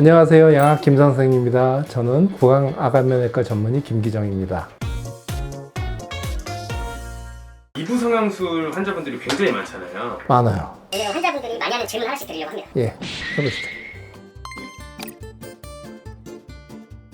안녕하세요. 양학 김 선생입니다. 저는 구강 아간면외과 전문의 김기정입니다. 이부 성형술 환자분들이 굉장히 많잖아요. 많아요. 오늘 환자분들이 많이 하는 질문 하나씩 드리려고 합니다. 예, 해보시죠.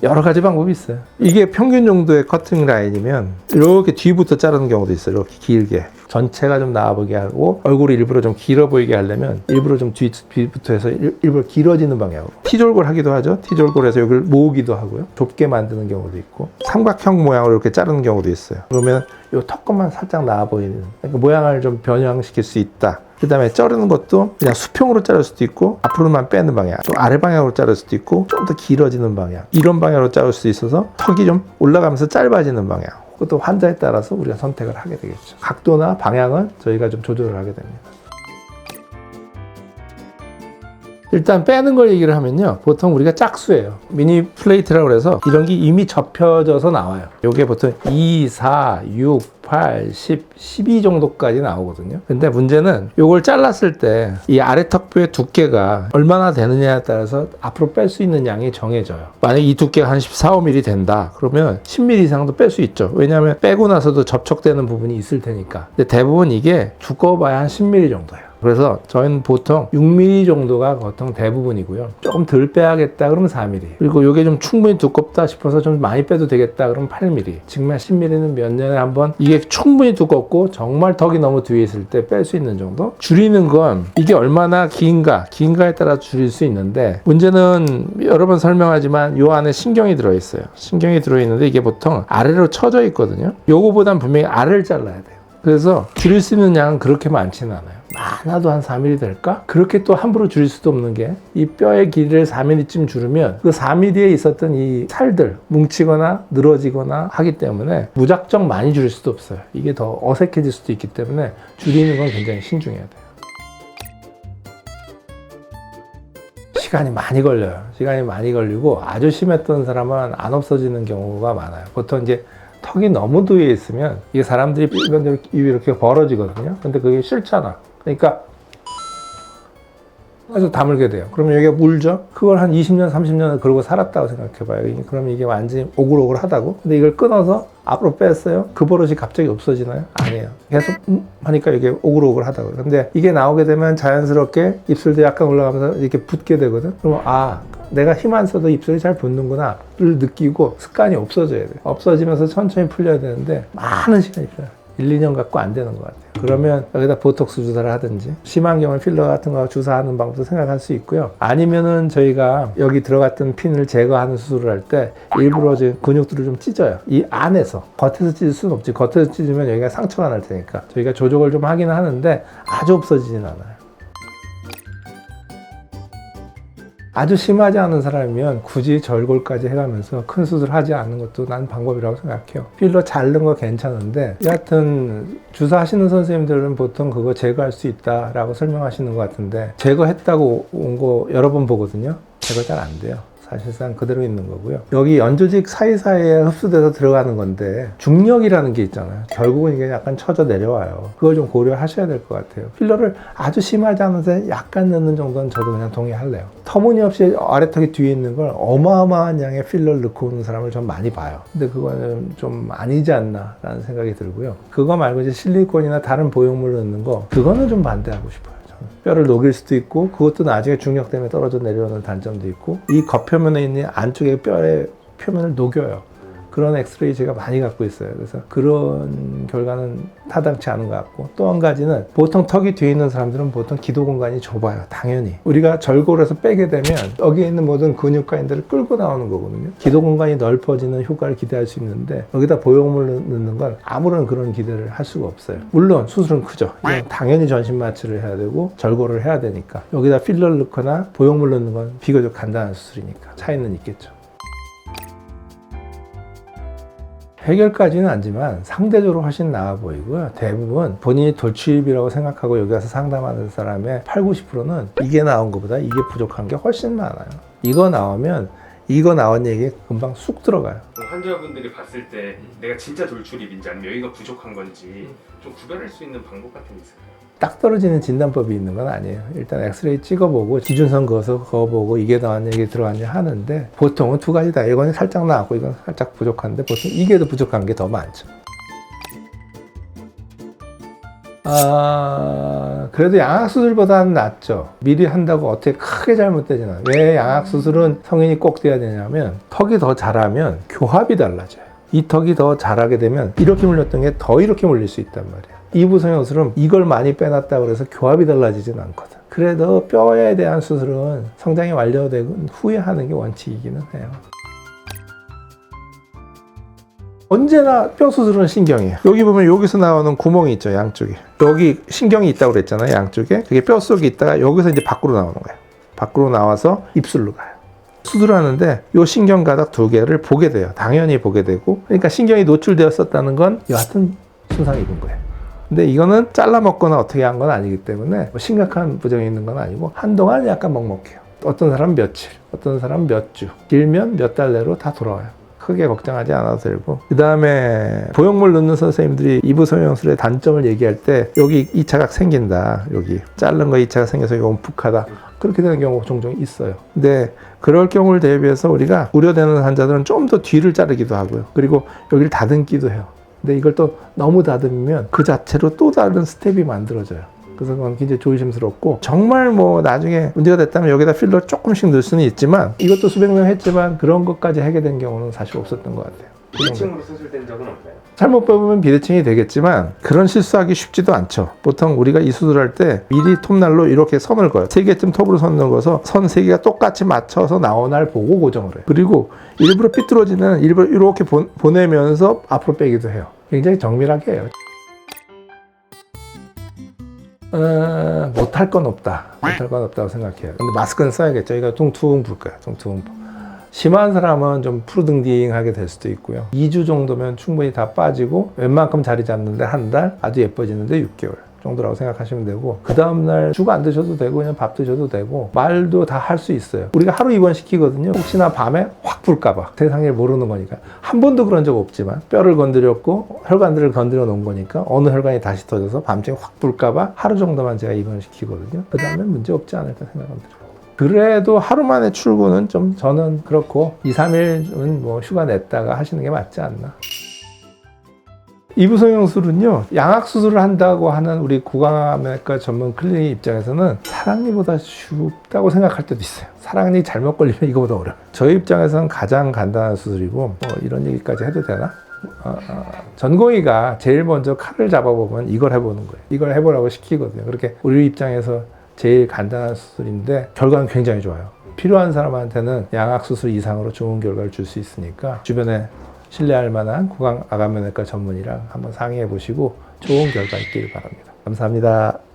여러 가지 방법이 있어요. 이게 평균 정도의 커팅 라인이면 이렇게 뒤부터 자르는 경우도 있어요. 이렇게 길게. 전체가 좀 나아 보이게 하고 얼굴이 일부러 좀 길어 보이게 하려면 일부러 좀 뒤, 뒤부터 해서 일, 일부러 길어지는 방향으로 티졸골 하기도 하죠. 티졸골에서 여기를 모으기도 하고요. 좁게 만드는 경우도 있고 삼각형 모양으로 이렇게 자르는 경우도 있어요. 그러면 이 턱것만 살짝 나아 보이는 그러니까 모양을 좀 변형시킬 수 있다. 그 다음에 자르는 것도 그냥 수평으로 자를 수도 있고 앞으로만 빼는 방향 또 아래 방향으로 자를 수도 있고 좀 더 길어지는 방향 이런 방향으로 자를 수 있어서 턱이 좀 올라가면서 짧아지는 방향 그것도 환자에 따라서 우리가 선택을 하게 되겠죠. 각도나 방향은 저희가 좀 조절을 하게 됩니다 일단 빼는 걸 얘기를 하면요. 보통 우리가 짝수예요. 미니 플레이트라고 그래서 이런 게 이미 접혀져서 나와요. 요게 보통 2, 4, 6, 8, 10, 12 정도까지 나오거든요. 근데 문제는 요걸 잘랐을 때 이 아래 턱뼈의 두께가 얼마나 되느냐에 따라서 앞으로 뺄 수 있는 양이 정해져요. 만약 이 두께가 한 14, 5mm 된다. 그러면 10mm 이상도 뺄 수 있죠. 왜냐하면 빼고 나서도 접촉되는 부분이 있을 테니까. 근데 대부분 이게 두꺼워봐야 한 10mm 정도예요. 그래서 저희는 보통 6mm 정도가 보통 대부분이고요. 조금 덜 빼야겠다 그러면 4mm. 그리고 이게 좀 충분히 두껍다 싶어서 좀 많이 빼도 되겠다 그러면 8mm. 정말 10mm는 몇 년에 한 번 이게 충분히 두껍고 정말 턱이 너무 뒤에 있을 때 뺄 수 있는 정도? 줄이는 건 이게 얼마나 긴가, 긴가에 따라 줄일 수 있는데 문제는 여러 번 설명하지만 요 안에 신경이 들어 있어요. 신경이 들어 있는데 이게 보통 아래로 쳐져 있거든요. 요거보단 분명히 아래를 잘라야 돼요. 그래서 줄일 수 있는 양은 그렇게 많지는 않아요. 많아도 한 4mm 될까? 그렇게 또 함부로 줄일 수도 없는 게 이 뼈의 길이를 4mm쯤 줄이면 그 4mm에 있었던 이 살들 뭉치거나 늘어지거나 하기 때문에 무작정 많이 줄일 수도 없어요. 이게 더 어색해질 수도 있기 때문에 줄이는 건 굉장히 신중해야 돼요. 시간이 많이 걸려요. 시간이 많이 걸리고 아주 심했던 사람은 안 없어지는 경우가 많아요. 보통 이제 턱이 너무 뒤에 있으면 이게 사람들이 일반적으로 입이 이렇게 벌어지거든요. 근데 그게 싫잖아. 그러니까 그래서 다물게 돼요. 그러면 여기가 물죠? 그걸 한 20년, 30년을 그러고 살았다고 생각해봐요. 그러면 이게 완전히 오글오글하다고? 근데 이걸 끊어서 앞으로 뺐어요? 그 버릇이 갑자기 없어지나요? 아니에요. 계속 음? 하니까 이게 오글오글하다고요. 근데 이게 나오게 되면 자연스럽게 입술도 약간 올라가면서 이렇게 붓게 되거든? 그러면 아, 내가 힘 안 써도 입술이 잘 붙는구나를 느끼고 습관이 없어져야 돼요. 없어지면서 천천히 풀려야 되는데 많은 시간이 필요해요. 1, 2년 갖고 안 되는 것 같아요. 그러면 여기다 보톡스 주사를 하든지 심한 경우는 필러 같은 거 주사하는 방법도 생각할 수 있고요. 아니면은 저희가 여기 들어갔던 핀을 제거하는 수술을 할 때 일부러 이제 근육들을 좀 찢어요. 이 안에서 겉에서 찢을 수는 없지. 겉에서 찢으면 여기가 상처가 날 테니까 저희가 조정을 좀 하기는 하는데 아주 없어지진 않아요. 아주 심하지 않은 사람이면 굳이 절골까지 해가면서 큰 수술 하지 않는 것도 난 방법이라고 생각해요. 필러 자른 거 괜찮은데 여하튼 주사하시는 선생님들은 보통 그거 제거할 수 있다라고 설명하시는 것 같은데 제거했다고 온 거 여러 번 보거든요. 제거 잘 안 돼요. 사실상 그대로 있는 거고요. 여기 연조직 사이사이에 흡수돼서 들어가는 건데 중력이라는 게 있잖아요. 결국은 이게 약간 쳐져 내려와요. 그걸 좀 고려하셔야 될 것 같아요. 필러를 아주 심하지 않은데 약간 넣는 정도는 저도 그냥 동의할래요. 터무니없이 아래턱이 뒤에 있는 걸 어마어마한 양의 필러를 넣고 오는 사람을 좀 많이 봐요. 근데 그거는 좀 아니지 않나라는 생각이 들고요. 그거 말고 이제 실리콘이나 다른 보형물을 넣는 거 그거는 좀 반대하고 싶어요. 뼈를 녹일 수도 있고 그것도 나중에 중력 때문에 떨어져 내려오는 단점도 있고 이 겉표면에 있는 안쪽에 뼈의 표면을 녹여요. 그런 엑스레이 제가 많이 갖고 있어요. 그래서 그런 결과는 타당치 않은 것 같고 또 한 가지는 보통 턱이 뒤에 있는 사람들은 보통 기도 공간이 좁아요. 당연히 우리가 절골을 해서 빼게 되면 여기에 있는 모든 근육가인들을 끌고 나오는 거거든요. 기도 공간이 넓어지는 효과를 기대할 수 있는데 여기다 보형물 넣는 건 아무런 그런 기대를 할 수가 없어요. 물론 수술은 크죠. 당연히 전신 마취를 해야 되고 절골을 해야 되니까 여기다 필러를 넣거나 보형물 넣는 건 비교적 간단한 수술이니까 차이는 있겠죠. 해결까지는 아니지만 상대적으로 훨씬 나아 보이고요. 대부분 본인이 돌출입이라고 생각하고 여기 와서 상담하는 사람의 8, 90%는 이게 나온 것보다 이게 부족한 게 훨씬 많아요. 이거 나오면 이거 나온 얘기 금방 쑥 들어가요. 환자분들이 봤을 때 내가 진짜 돌출입인지 아니면 여기가 부족한 건지 좀 구별할 수 있는 방법 같은 게 있을까요? 딱 떨어지는 진단법이 있는 건 아니에요. 일단 엑스레이 찍어보고 기준선 그어서 그어보고 이게 나왔냐 이게 들어왔냐 하는데 보통은 두 가지다. 이건 살짝 나왔고 이건 살짝 부족한데 보통 이게 더 부족한 게 더 많죠. 아, 그래도 양악수술보다는 낫죠. 미리 한다고 어떻게 크게 잘못되진 않아요. 왜 양악수술은 성인이 꼭 돼야 되냐면 턱이 더 자라면 교합이 달라져요. 이 턱이 더 자라게 되면 이렇게 물렸던 게 더 이렇게 물릴 수 있단 말이에요. 2부 성형술은 이걸 많이 빼놨다 그래서 교합이 달라지진 않거든. 그래도 뼈에 대한 수술은 성장이 완료되고 후에 하는 게 원칙이기는 해요. 언제나 뼈 수술은 신경이에요. 여기 보면 여기서 나오는 구멍이 있죠, 양쪽에. 여기 신경이 있다고 그랬잖아요, 양쪽에. 그게 뼈 속에 있다가 여기서 이제 밖으로 나오는 거예요. 밖으로 나와서 입술로 가요. 수술하는데 이 신경 가닥 두 개를 보게 돼요. 당연히 보게 되고. 그러니까 신경이 노출되었었다는 건 여하튼 손상 입은 거예요. 근데 이거는 잘라 먹거나 어떻게 한 건 아니기 때문에 뭐 심각한 부정이 있는 건 아니고 한동안 약간 먹먹해요. 어떤 사람은 며칠, 어떤 사람은 몇 주, 길면 몇 달 내로 다 돌아와요. 크게 걱정하지 않아도 되고. 그 다음에 보형물 넣는 선생님들이 이부 성형술의 단점을 얘기할 때 여기 2차각 생긴다 여기. 자른 거 2차가 생겨서 이거 움푹하다. 그렇게 되는 경우가 종종 있어요. 근데 그럴 경우를 대비해서 우리가 우려되는 환자들은 좀 더 뒤를 자르기도 하고요. 그리고 여기를 다듬기도 해요 근데 이걸 또 너무 다듬으면 그 자체로 또 다른 스텝이 만들어져요 그래서 그건 굉장히 조심스럽고 정말 뭐 나중에 문제가 됐다면 여기다 필러 조금씩 넣을 수는 있지만 이것도 수백 명 했지만 그런 것까지 하게 된 경우는 사실 없었던 것 같아요. 비대칭으로 수술된 적은 없나요? 잘못 뽑으면 비대칭이 되겠지만 그런 실수하기 쉽지도 않죠. 보통 우리가 이 수술할 때 미리 톱날로 이렇게 선을 그어요. 세 개쯤 톱으로 선 넣어서 선 세 개가 똑같이 맞춰서 나온 날 보고 고정을 해요. 그리고 일부러 삐뚤어지는 일부러 이렇게 보, 보내면서 앞으로 빼기도 해요. 굉장히 정밀하게 해요. 어, 못할 건 없다. 못할 건 없다고 생각해요. 근데 마스크는 써야겠죠. 이거 퉁퉁 불 거야. 퉁퉁 불. 심한 사람은 좀 푸르등딩하게 될 수도 있고요. 2주 정도면 충분히 다 빠지고 웬만큼 자리 잡는데 한 달, 아주 예뻐지는데 6개월 정도라고 생각하시면 되고 그 다음날 죽 안 드셔도 되고 그냥 밥 드셔도 되고 말도 다 할 수 있어요. 우리가 하루 입원 시키거든요. 혹시나 밤에 확 불까봐 세상을 모르는 거니까 한 번도 그런 적 없지만 뼈를 건드렸고 혈관들을 건드려 놓은 거니까 어느 혈관이 다시 터져서 밤중에 확 불까봐 하루 정도만 제가 입원 시키거든요. 그 다음에 문제 없지 않을까 생각합니다. 그래도 하루 만에 출근은 좀 저는 그렇고 2, 3일은 뭐 휴가 냈다가 하시는 게 맞지 않나. 이부성형술은요 양악 수술을 한다고 하는 우리 구강암외과 전문 클리닉 입장에서는 사랑니보다 쉽다고 생각할 때도 있어요. 사랑니 잘못 걸리면 이거보다 어려워요. 저희 입장에서는 가장 간단한 수술이고 뭐 이런 얘기까지 해도 되나? 어, 어, 전공의가 제일 먼저 칼을 잡아보면 이걸 해보는 거예요. 이걸 해보라고 시키거든요. 그렇게 우리 입장에서 제일 간단한 수술인데 결과는 굉장히 좋아요. 필요한 사람한테는 양악 수술 이상으로 좋은 결과를 줄 수 있으니까 주변에 신뢰할 만한 구강 아가면외과 전문의랑 한번 상의해 보시고 좋은 결과 있기를 바랍니다. 감사합니다.